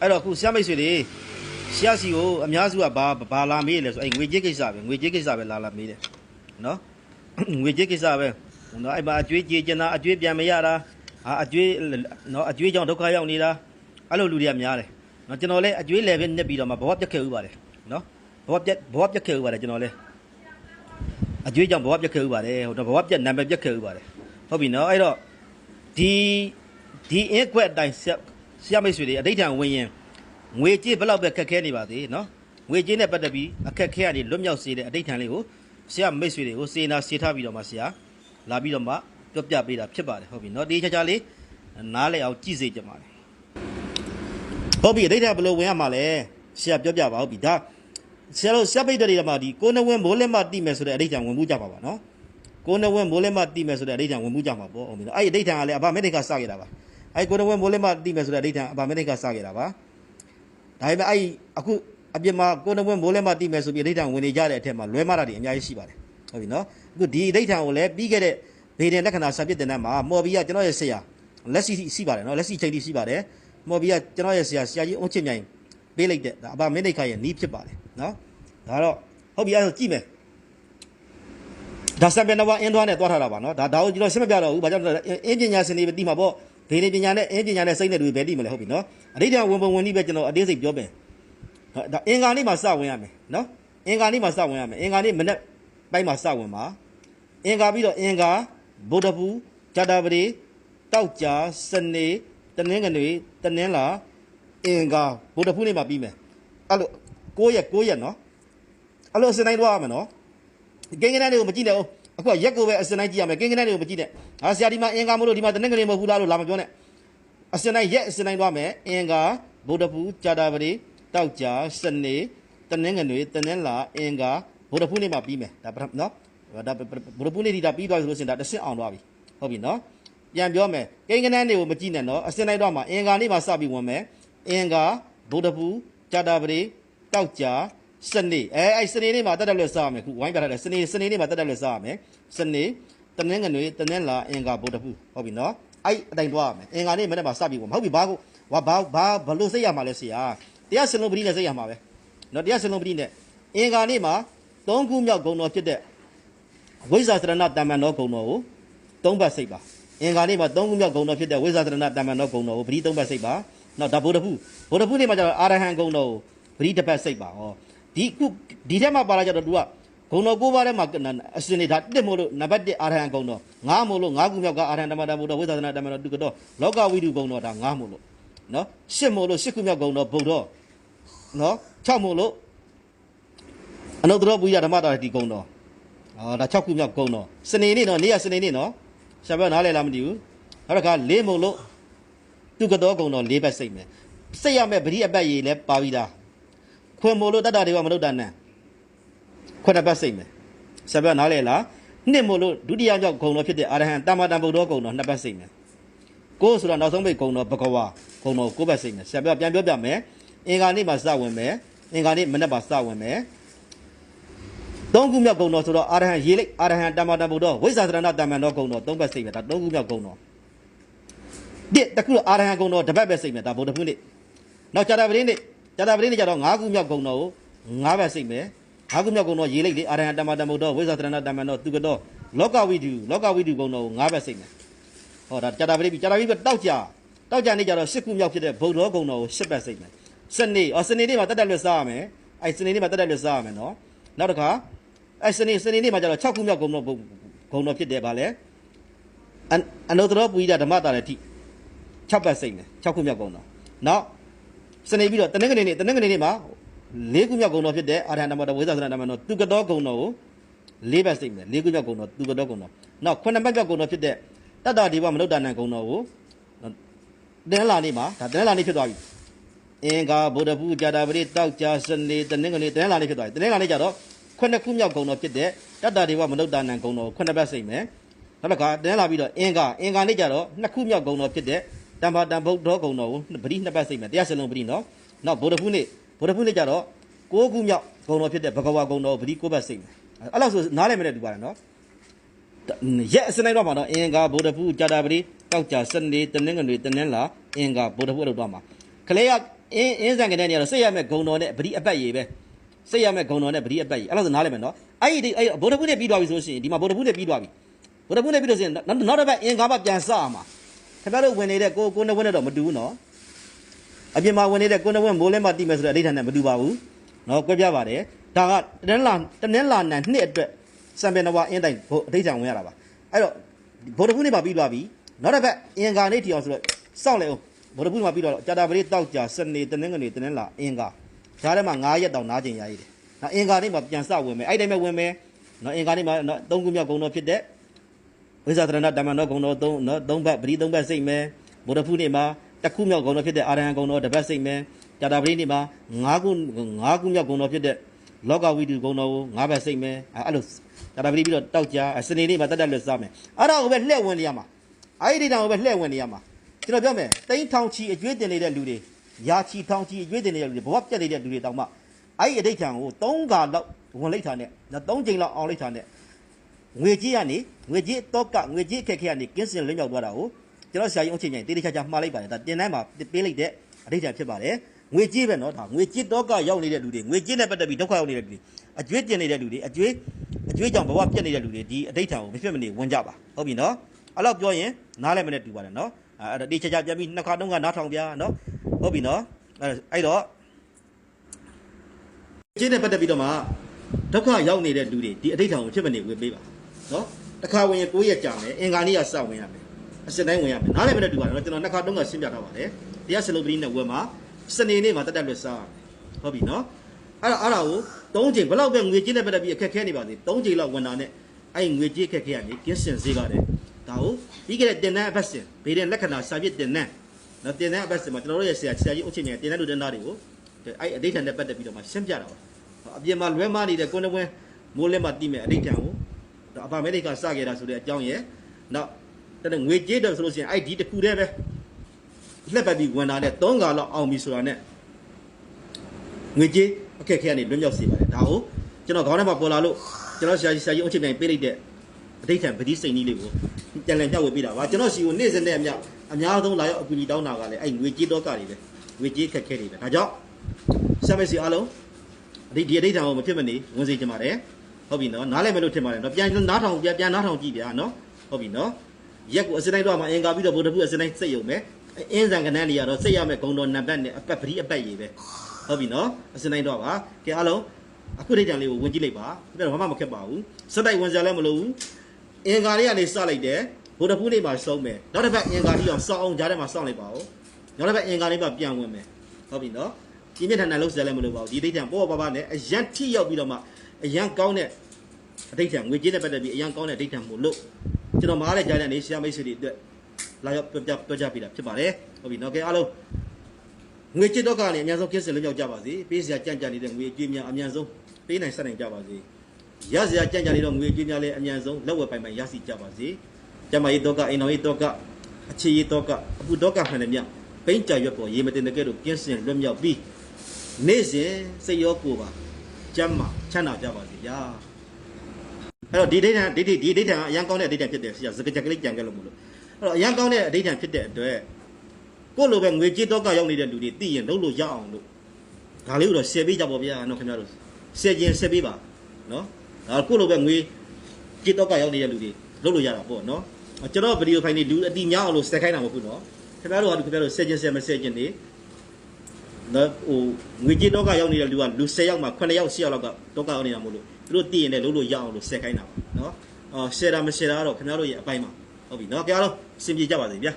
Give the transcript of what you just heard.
အဲ့တော့အခုဆရာမိတ်ဆွေတွေဆရာစီကိုအများစုကဘာဘာလာမေးလဲဆိုအဲ့ငွေကြေးကိစ္စပဲငွေကြေးကိစ္စပဲလာလာမေးတယ်နော်ငွေကြေးကိစ္စပဲနော်အဲ့မှာအကျွေးကြေးကျင်တာအကျွေးပြန်မရတာအာအကျွေးနော်အကျွေးကြောင့်ဒုက္ခရောက်နေတာအဲ့လိုလူတွေကများတယ်နော်ကျွန်တော်လည်းအကျွေး level နဲ့ပြီးတော့မှဘဝပြတ်ခဲ့ဥပါတယ်နော်ဘဝပြတ်ဘဝပြတ်ခဲ့ဥပါတယ်ကျွန်တော်လည်းအကျွေးကြောင့်ဘဝပြတ်ခဲ့ဥပါတယ်ဟိုတော့ဘဝပြတ်နာမည်ပြတ်ခဲ့ဥပါတယ်ဟုတ်ပြီနော်အဲ့တော့ဒီဒီအင်းခွက်အတိုင်း ဆရာမိတ်ဆွေတွေအဋိဌာန်ဝင်ရင်ငွေကြေးဘလောက်ပဲခက်ခဲနေပါသေးနော်ငွေကြေးနဲ့ပတ်သက်ပြီးအခက်ခဲကနေလွတ်မြောက်စေတဲ့အဋိဌာန်လေးကိုဆရာမိတ်ဆွေတွေကိုစေနာစေထားပြီးတော့မှဆရာလာပြီးတော့မှပြောပြပေးတာဖြစ်ပါတယ်ဟုတ်ပြီနော်တေးချာချာလေးနားလည်အောင်ကြည့်စေကြပါမယ်ဟုတ်ပြီအဋိဌာန်ဘယ်လိုဝင်ရမှာလဲဆရာပြောပြပါဟုတ်ပြီဒါဆရာတို့ဆရာပိတ်တဲ့နေရာမှာဒီကိုနဝင်းမိုးလက်မတိမယ်ဆိုတဲ့အဋိဌာန်ဝင်မှုကြပါပါနော်ကိုနဝင်းမိုးလက်မတိမယ်ဆိုတဲ့အဋိဌာန်ဝင်မှုကြမှာပေါ့ဟုတ်ပြီနော်အဲ့ဒီအဋိဌာန်ကလည်းအဘမေတ္တကစခဲ့တာပါ အဲ့ကိုနဝင်းမိုးလက်မတိမယ်ဆိုတဲ့အဋိဌာအဘမေတ္တိကစခဲ့တာပါဒါပေမဲ့အဲ့အခုအပြစ်မှာကိုနဝင်းမိုးလက်မတိမယ်ဆိုပြီးအဋိဌာဝင်နေကြတဲ့အထက်မှာလွဲမှားတာတွေအများကြီးရှိပါတယ်ဟုတ်ပြီနော်အခုဒီအဋိဌာန်ကိုလည်းပြီးခဲ့တဲ့ဗေဒင်လက္ခဏာစာပြစ်တင်တဲ့မှာမော်ဘီကကျွန်တော်ရဲ့ဆရာလက်စီရှိပါတယ်နော်လက်စီချိန်တိရှိပါတယ်မော်ဘီကကျွန်တော်ရဲ့ဆရာဆရာကြီးအုံးချစ်မြိုင်ပေးလိုက်တဲ့ဒါအဘမင်းဒိတ်ခါရဲ့နီးဖြစ်ပါတယ်နော်ဒါတော့ဟုတ်ပြီအဲ့ဒါကြည့်မယ်ဒါစံပင်နဝအင်းသွားနဲ့သွားထားတာပါနော်ဒါဒါကိုကျွန်တော်ရှင်းမပြတော့ဘူးဘာကြောင့်လဲအင်းပညာရှင်တွေပဲတိမှာပေါ့ ဗေဒင်ပညာနဲ့အင်းပညာနဲ့စိတ်နဲ့တွေပဲတိမလဲဟုတ်ပြီနော်အဋိဌာန်ဝင်ပုံဝင်နည်းပဲကျွန်တော်အသေးစိတ်ပြောမယ်ဒါအင်္ဂါနေ့မှာစဝင်ရမယ်နော်အင်္ဂါနေ့မှာစဝင်ရမယ်အင်္ဂါနေ့မနေ့ပိုင်းမှာစဝင်ပါအင်္ဂါပြီးတော့အင်္ဂါဗုဒ္ဓဘူးဇာတာပတိတောက်ကြစနေတနင်္ဂနွေတနင်္လာအင်္ဂါဗုဒ္ဓဘူးနေ့မှာပြီးမယ်အဲ့လို9ရက်9ရက်နော်အဲ့လိုအစတိုင်းတော့ရမယ်နော်ကိန်းကနန်းတွေကိုမကြည့်နဲ့ဦး အခုကရက်ကိုပဲအစတိုင်းကြည့်ရမယ်ကိန်းကနန်းတွေကိုမကြည့်နဲ့ဟာဆရာဒီမှာအင်္ဂါမို့လို့ဒီမှာတနင်္ဂနွေမဟုတ်ဘူးလားလို့လာမပြောနဲ့အစတိုင်းရက်အစတိုင်းတော့မယ်အင်္ဂါဗုဒ္ဓဘူးဇာတာပတိတောက်ကြစနေတနင်္ဂနွေတနင်္လာအင်္ဂါဗုဒ္ဓဘူးနေ့မှာပြီးမယ်ဒါပထမနော်ဒါဘုရပုနေဒီတာပြီးသွားပြီဆိုလို့ရှိရင်ဒါတစ်ဆင့်အောင်သွားပြီဟုတ်ပြီနော်ပြန်ပြောမယ်ကိန်းကနန်းတွေကိုမကြည့်နဲ့နော်အစင်လိုက်တော့မှာအင်္ဂါနေ့မှာစပြီးဝင်မယ်အင်္ဂါဗုဒ္ဓဘူးဇာတာပတိတောက်ကြ စနေအဲအဲ့စနေနေ့မှာတက်တက်လွတ်စားရမယ်ခုဝိုင်းပြထားတယ်စနေစနေနေ့မှာတက်တက်လွတ်စားရမယ်စနေတနင်္ဂနွေတနင်္လာအင်္ဂါဗုဒ္ဓဘူးဟုတ်ပြီနော်အဲ့အတိုင်းသွားရမယ်အင်္ဂါနေ့မနေ့မှာစပြီးဝင်ဟုတ်ပြီဘာကိုဘာဘာဘာဘလို့စိတ်ရမှာလဲဆရာတရားစလုံးပတိနဲ့စိတ်ရမှာပဲနော်တရားစလုံးပတိနဲ့အင်္ဂါနေ့မှာသုံးခုမြောက်ဂုံတော်ဖြစ်တဲ့ဝိဇ္ဇာသရဏတမ္မန်တော်ဂုံတော်ကိုသုံးဘတ်စိတ်ပါအင်္ဂါနေ့မှာသုံးခုမြောက်ဂုံတော်ဖြစ်တဲ့ဝိဇ္ဇာသရဏတမ္မန်တော်ဂုံတော်ကိုပရိသုံးဘတ်စိတ်ပါနောက်ဒါဗုဒ္ဓဖုဗုဒ္ဓဖုနေ့မှာကျတော့အာရဟံဂုံတော်ကိုပရိတစ်ဘတ်စိတ်ပါဟော ဒီခုဒီထက်မှပါလာကြတော့သူကဂုံတော်ကိုးပါးထဲမှာအစင်နေတာတစ်မို့လို့နံပါတ်1အာရဟံဂုံတော်ငါးမို့လို့ငါးခုမြောက်ကအာရဟံတမ္မတာဗုဒ္ဓဝိဇ္ဇာသရဏတမ္မတော်သူကတော့လောကဝိတုဂုံတော်ဒါငါးမို့လို့နော်ရှစ်မို့လို့ရှစ်ခုမြောက်ဂုံတော်ဗုဒ္ဓနော်6မို့လို့အနုတ္တရပုရိယဓမ္မတာတိဂုံတော်အော်ဒါ6ခုမြောက်ကုန်းတော့စနေနေ့တော့နေ့ရစနေနေ့နော်ရှာဘနားလဲလားမသိဘူးနောက်တစ်ခါလေးမုံလို့သူကတော့ကုန်းတော့လေးဘက်စိတ်မယ်စိတ်ရမဲ့ပရိအပတ်ရည်လဲပါပြီးသား ခွင်မို့လို့တတ္တတွေကမလုပ်တာနဲ့ခွနှစ်ဘက်စိတ်မယ်ရှာဘနားလဲလားနှစ်မို့လို့ဒုတိယမြောက်ကုန်းတော့ဖြစ်တဲ့အာရဟံတမ္မာတံဗုဒ္ဓကုန်းတော့နှစ်ဘက်စိတ်မယ်ကိုယ်ဆိုတော့နောက်ဆုံးပိတ်ကုန်းတော့ဘဂဝါကုန်းတော့ကိုယ်ဘက်စိတ်မယ်ရှာဘပြန်ပြောပြမယ်အင်္ဂါနေ့မှာစဝင်မယ်အင်္ဂါနေ့မနေ့မှာစဝင်မယ်သုံးခုမြောက်ဂုံတော်ဆိုတော့အာရဟံရေလိအာရဟံတမ္မာတဗုဒ္ဓဝိဇ္ဇာသရဏတမ္မန်တော်ဂုံတော်သုံးဘက်စိတ်ပဲဒါသုံးခုမြောက်ဂုံတော်ဒီတခုအာရဟံဂုံတော်တစ်ဘက်ပဲစိတ်ပဲဒါဗုဒ္ဓဖုနေ့နောက်ကြာတာပရင်းနေ့ ကြာတာပရင်းနေ့ကျတော့ငါးခုမြောက်ဂုံတော်ကိုငါးဘက်စိတ်ပဲငါးခုမြောက်ဂုံတော်ရေလိလေအာရဟံတမ္မာတဗုဒ္ဓဝိဇ္ဇာသရဏတမ္မန်တော်သူကတော့လောကဝိတုလောကဝိတုဂုံတော်ကိုငါးဘက်စိတ်ပဲဟောဒါကြာတာပရင်းပြီကြာတာပရင်းပြီတောက်ကြတောက်ကြနေ့ကျတော့ရှစ်ခုမြောက်ဖြစ်တဲ့ဗုဒ္ဓဂုံတော်ကိုရှစ်ဘက်စိတ်ပဲစနေအော်စနေနေ့မှာတက်တက်လွတ်စားရမယ်အဲစနေနေ့မှာတက်တက်လွတ်စားရမယ်နော်နောက်တစ်ခါအဲစနေစနေနေ့မှာကျတော့6ခုမြောက်ဂုံတော်ဂုံတော်ဖြစ်တယ်ဗာလဲအန်အနုတ္တရပုရိဒဓမ္မတာလည်းထိ6ပတ်စိတ်မယ်6ခုမြောက်ဂုံတော်နောက် စနေပြီးတော့တနင်္ဂနွေနေ့တနင်္ဂနွေနေ့မှာ၄ခုမြောက်ဂုံတော်ဖြစ်တဲ့အာရဟံဓမ္မတော်ဝိဇ္ဇာသရဏဓမ္မတော်သူကတော်ဂုံတော်ကို၄ပတ်စိတ်မယ်၄ခုမြောက်ဂုံတော်သူကတော်ဂုံတော်နောက်9ပတ်မြောက်ဂုံတော်ဖြစ်တဲ့တတ္တဒီဝမနုဿာနံဂုံတော်ကိုတနင်္လာနေ့မှာဒါတနင်္လာနေ့ဖြစ်သွားပြီအင်္ဂါဗုဒ္ဓဘူးကြာတာပရိတောက်ကြာစနေတနင်္ဂနွေတနင်္လာနေ့ဖြစ်သွားပြီတနင်္လာနေ့ကျတော့ခုနှစ်ခုမြောက်ဂုံတော်ဖြစ်တဲ့တတ္တဒေဝမနုဿာနံဂုံတော်ခုနှစ်ဘက်စိတ်မယ်နောက်တစ်ခါတင်းလာပြီးတော့အင်္ဂါအင်္ဂါနေ့ကျတော့နှစ်ခုမြောက်ဂုံတော်ဖြစ်တဲ့ တမ္ပါတံဗုဒ္ဓဂုံတော်ကိုပရိနှစ်ဘက်စိတ်မယ်တရားစလုံးပရိနော်နောက်ဗုဒ္ဓဖုနေ့ဗုဒ္ဓဖုနေ့ကျတော့ကိုးခုမြောက်ဂုံတော်ဖြစ်တဲ့ဘဂဝါဂုံတော်ပရိကိုးဘက်စိတ်မယ်အဲ့လောက်ဆိုနားလည်မတဲ့တူပါတယ်နော်ရက်အစနိုင်တော့မှာတော့အင်္ဂါဗုဒ္ဓဖုကြာတာပရိတောက်ကြစနေတနင်္ဂနွေတနင်္လာအင်္ဂါဗုဒ္ဓဖုလို့တော့မှာကလေးကအင်းအင်းဆန်ကနေနေတော့စိတ်ရမဲ့ဂုံတော်နဲ့ပရိအပတ်ရေးပဲစိတ်ရမဲ့ဂုံတော်နဲ့ပရိအပတ်ရေးအဲ့လိုဆိုနားလည်မယ်နော်အဲ့ဒီအဲ့ဗုဒ္ဓဘုနဲ့ပြီးသွားပြီဆိုရှင်ဒီမှာဗုဒ္ဓဘုနဲ့ပြီးသွားပြီဗုဒ္ဓဘုနဲ့ပြီးလို့ဆိုရင်နောက်နောက်တစ်ပတ်အင်္ဂါဘပြန်စအောင်ပါ ခင်ဗျားတို့ဝင်နေတဲ့ကိုကိုနှစ်ဝင်းနဲ့တော့မတူဘူးနော်အပြင်မှာဝင်နေတဲ့ကိုနှစ်ဝင်းမိုးလဲမှတိမယ်ဆိုတဲ့အဋ္ဌာန်နဲ့မတူပါဘူးနော်ကြွပြပါတယ်ဒါကတနင်္လာတနင်္လာနံနှစ်အတွက်စံပင်နဝအင်းတိုင်ဘုအဋ္ဌာန်ဝင်ရတာပါအဲ့တော့ဗုဒ္ဓဘုနဲ့ပါပြီးသွားပြီနောက်တစ်ပတ်အင်္ဂါနေ့ထီအောင်ဆိုတော့စောင့်လေအောင်ဗုဒ္ဓဘုမှာပြီးတော့ကြာတာပရိတောက်ကြာစနေတနင်္ဂနွေတနင်္လာအင်္ဂါဓာတ်ထဲမှာ9ရက်တောင်နားကျင်ရည်တယ်နော်အင်္ဂါနေ့မှာပြန်စဝင်မယ်အဲ့တိုင်းပဲဝင်မယ်နော်အင်္ဂါနေ့မှာနော်သုံးခုမြောက်ဂုံတော်ဖြစ်တဲ့ ဝိဇာသရဏဓမ္မနောဂုံတော်သုံးနော်သုံးဘတ်ပရိသုံးဘတ်စိတ်မယ်ဗုဒ္ဓဘုနေ့မှာတစ်ခုမြောက်ဂုံတော်ဖြစ်တဲ့အာရဟံဂုံတော်တစ်ဘတ်စိတ်မယ်ကြာတာပရိနေ့မှာ9ခု9ခုမြောက်ဂုံတော်ဖြစ်တဲ့လောကဝိတုဂုံတော်ကို9ဘတ်စိတ်မယ်အဲ့လိုကြာတာပရိပြီးတော့တောက်ကြစနေနေ့မှာတတ်တတ်လွတ်စားမယ်အဲ့ဒါကိုပဲလှည့်ဝင်နေရမှာအဲ့ဒီတောင်ကိုပဲလှည့်ဝင်နေရမှာကျွန်တော်ပြောမယ်တိန်းထောင်ချီအကျွေးတင်နေတဲ့လူတွေယာချီထောင်ချီအကျွေးတင်နေတဲ့လူတွေဘဝပြတ်နေတဲ့လူတွေတောင်မှအဲ့ဒီအဋိဋ္ဌံကို3ခါလောက်ဝင်လိုက်တာနဲ့3ချိန်လောက်အောင်လိုက်တာနဲ့ ငွေကြီးကနေငွေကြီးတော့ကငွေကြီးအခက်ခဲကနေကင်းစင်လွတ်မြောက်သွားတာကိုကျွန်တော်ဆရာကြီးအုပ်ချင်းကြီးတေးတေးချာချာမှားလိုက်ပါတယ်ဒါတင်တိုင်းမှာပေးလိုက်တဲ့အဋိဋ္ဌံဖြစ်ပါတယ်ငွေကြီးပဲเนาะဒါငွေကြီးတော့ကရောက်နေတဲ့လူတွေငွေကြီးနဲ့ပတ်သက်ပြီးဒုက္ခရောက်နေတဲ့လူတွေအကျွေးတင်နေတဲ့လူတွေအကျွေးအကျွေးကြောင့်ဘဝပြတ်နေတဲ့လူတွေဒီအဋိဋ္ဌံကိုမဖြစ်မနေဝင်ကြပါဟုတ်ပြီเนาะအဲ့လောက်ပြောရင်နားလည်းမနဲ့တူပါတယ်เนาะအဲ့ဒါတေးချာချာပြန်ပြီးနှစ်ခါတုန်းကနားထောင်ပြเนาะဟုတ်ပြီเนาะအဲ့အဲ့တော့ကျင်းနဲ့ပတ်သက်ပြီးတော့မှဒုက္ခရောက်နေတဲ့လူတွေဒီအဋိဋ္ဌံကိုဖြစ်မနေဝင်ပေးပါ နော်တစ်ခါဝင်ရင်ကိုယ့်ရက်ကြာမယ်အင်္ဂါနေ့ကစဝင်ရမယ်အစစ်တိုင်းဝင်ရမယ်နားလည်မနဲ့တူပါတော့ကျွန်တော်နှစ်ခါသုံးခါရှင်းပြထားပါတယ်တရားစလုံးပရိနဲ့ဝယ်မှာစနေနေ့မှာတက်တက်လွတ်စားရမယ်ဟုတ်ပြီနော်အဲ့တော့အဲ့ဒါကိုသုံးချိန်ဘလောက်ပဲငွေကြေးနဲ့ပတ်သက်ပြီးအခက်ခဲနေပါသေးသုံးချိန်လောက်ဝင်တာနဲ့အဲ့ငွေကြေးအခက်ခဲကနေကင်းစင်စေပါတယ်ဒါကိုပြီးခဲ့တဲ့တင်တဲ့အပတ်စဉ်ဘေးတဲ့လက္ခဏာစာပြစ်တင်တဲ့နော်တင်တဲ့အပတ်စဉ်မှာကျွန်တော်တို့ရဲ့ဆရာဆရာကြီးအုပ်ချုပ်နေတဲ့တင်တဲ့လူတင်သားတွေကိုအဲ့အဋိဌာန်နဲ့ပတ်သက်ပြီးတော့မှရှင်းပြတာပါအပြင်မှာလွဲမနေတဲ့ကိုယ်နှဝင်းမိုးလဲမှာတိမဲ့အဋိဌာန်ကို အဘာမေရိကစခဲ့တာဆိုတဲ့အကြောင်းရဲ့နောက်တဲ့ငွေကြေးတော့ဆိုလို့ရှိရင်အဲ့ဒီတစ်ခုတည်းပဲလက်ပတ်ပြီးဝင်တာနဲ့၃ခါလောက်အောင်ပြီဆိုတာနဲ့ငွေကြေးအခက်ခဲကနေလွတ်မြောက်စေပါတယ်ဒါကိုကျွန်တော်ခေါင်းထဲမှာပေါ်လာလို့ကျွန်တော်ဆရာကြီးဆရာကြီးအုပ်ချုပ်နိုင်ပေးလိုက်တဲ့အဋိဌာန်ပတိစိတ်နည်းလေးကိုပြန်လည်မျှဝေပေးတာပါကျွန်တော်စီကိုနေ့စဉ်နဲ့အမျှအများဆုံးလာရောက်အကူအညီတောင်းတာကလည်းအဲ့ငွေကြေးတော့ကတွေပဲငွေကြေးခက်ခဲတွေပဲဒါကြောင့်ဆရာမစီအားလုံးဒီဒီအဋိဌာန်ကိုမဖြစ်မနေဝင်စေချင်ပါတယ် ဟုတ်ပြီနော်နားလည်းမလို့ထင်ပါတယ်နော်ပြန်နားထောင်ပြန်ပြန်နားထောင်ကြည့်ဗျာနော်ဟုတ်ပြီနော်ရက်ကိုအစတိုင်းတော့မှအင်္ဂါပြီးတော့ဗုဒ္ဓဘုအစတိုင်းစိတ်ယုံမယ်အင်းဆန်ကနန်းတွေကတော့စိတ်ရမယ်ဂုံတော်နံပါတ်နဲ့အပတ်ပတိအပတ်ရေးပဲဟုတ်ပြီနော်အစတိုင်းတော့ပါကဲအားလုံးအခုဒိတ်တံလေးကိုဝင်ကြည့်လိုက်ပါဒါတော့ဘာမှမခက်ပါဘူးစက်တိုက်ဝင်စရာလည်းမလိုဘူးအင်္ဂါလေးကနေစလိုက်တယ်ဗုဒ္ဓဘုနေ့မှာဆုံးမယ်နောက်တစ်ပတ်အင်္ဂါလေးအောင်စောင်းအောင်ကြားထဲမှာစောင့်လိုက်ပါဦးနောက်တစ်ပတ်အင်္ဂါလေးမှာပြန်ဝင်မယ်ဟုတ်ပြီနော်ပြင်းပြထန်ထန်လုံးစရာလည်းမလိုပါဘူးဒီဒိတ်တံပေါ်ပေါ်ပါပါနဲ့အရန်ထိရောက်ပြီးတော့မှ အရန်ကောင်းတဲ့အဒိတ်တံငွေကြေးနဲ့ပတ်သက်ပြီးအရန်ကောင်းတဲ့ဒိတ်တံမို့လို့ကျွန်တော်မားတဲ့ကြားတဲ့နေဆရာမိတ်ဆွေတွေအတွက်လာရောက်ပြပြပြကြပေးတာဖြစ်ပါတယ်ဟုတ်ပြီနော်ကဲအားလုံးငွေချစ်တော့ကနေအများဆုံးဖြစ်စလွတ်မြောက်ကြပါစေပေးစရာကြံ့ကြံ့နေတဲ့ငွေကြေးများအများဆုံးပေးနိုင်ဆက်နိုင်ကြပါစေရစရာကြံ့ကြံ့နေတော့ငွေကြေးများလည်းအများဆုံးလက်ဝယ်ပိုင်ပိုင်ရရှိကြပါစေကျမကြီးတော့ကအိမ်တော်ကြီးတော့ကအခြေကြီးတော့ကအပူတော့ကမှန်တယ်မြပိမ့်ကြရွက်ပေါ်ရေမတင်တဲ့ကဲ့သို့ကင်းစင်လွတ်မြောက်ပြီးနေ့စဉ်စိတ်ရောကိုယ်ပါ ကျမ်းမာချမ်းသာကြပါစေဗျာအဲ့တော့ဒီဒိဋ္ဌံဒီဒီဒီဒိဋ္ဌံကအရန်ကောင်းတဲ့ဒိဋ္ဌံဖြစ်တယ်ဆရာစကကြက်ကလေးကြံခဲ့လို့မလို့အဲ့တော့အရန်ကောင်းတဲ့အဓိဋ္ဌံဖြစ်တဲ့အတွက်ကိုယ့်လိုပဲငွေကြေးတော့ကရောက်နေတဲ့လူတွေသိရင်လုပ်လို့ရအောင်လို့ဒါလေးကိုတော့ရှယ်ပေးကြပါဗျာနော်ခင်ဗျားတို့ရှယ်ခြင်းရှယ်ပေးပါနော်ဒါကိုယ့်လိုပဲငွေကြေးတော့ကရောက်နေတဲ့လူတွေလုပ်လို့ရတာပေါ့နော်ကျွန်တော်ဗီဒီယိုဖိုင်လေးလူအတိများအောင်လို့စက်ခိုင်းတာမဟုတ်ဘူးနော်ခင်ဗျားတို့ကခင်ဗျားတို့ရှယ်ခြင်းရှယ်မရှယ်ခြင်းနေ နော်ဟိုငွေကြေးတော့ကရောက်နေတဲ့လူကလူ10ယောက်မှ9ယောက်10ယောက်လောက်ကတော့ကရောက်နေတာမို့လို့သူတို့သိရင်လည်းလုပ်လို့ရအောင်လို့စက်ခိုင်းတာပါနော်အော်ရှယ်တာမရှယ်တာကတော့ခင်ဗျားတို့ရဲ့အပိုင်းပါဟုတ်ပြီနော်ကြအားလုံးအဆင်ပြေကြပါစေဗျာ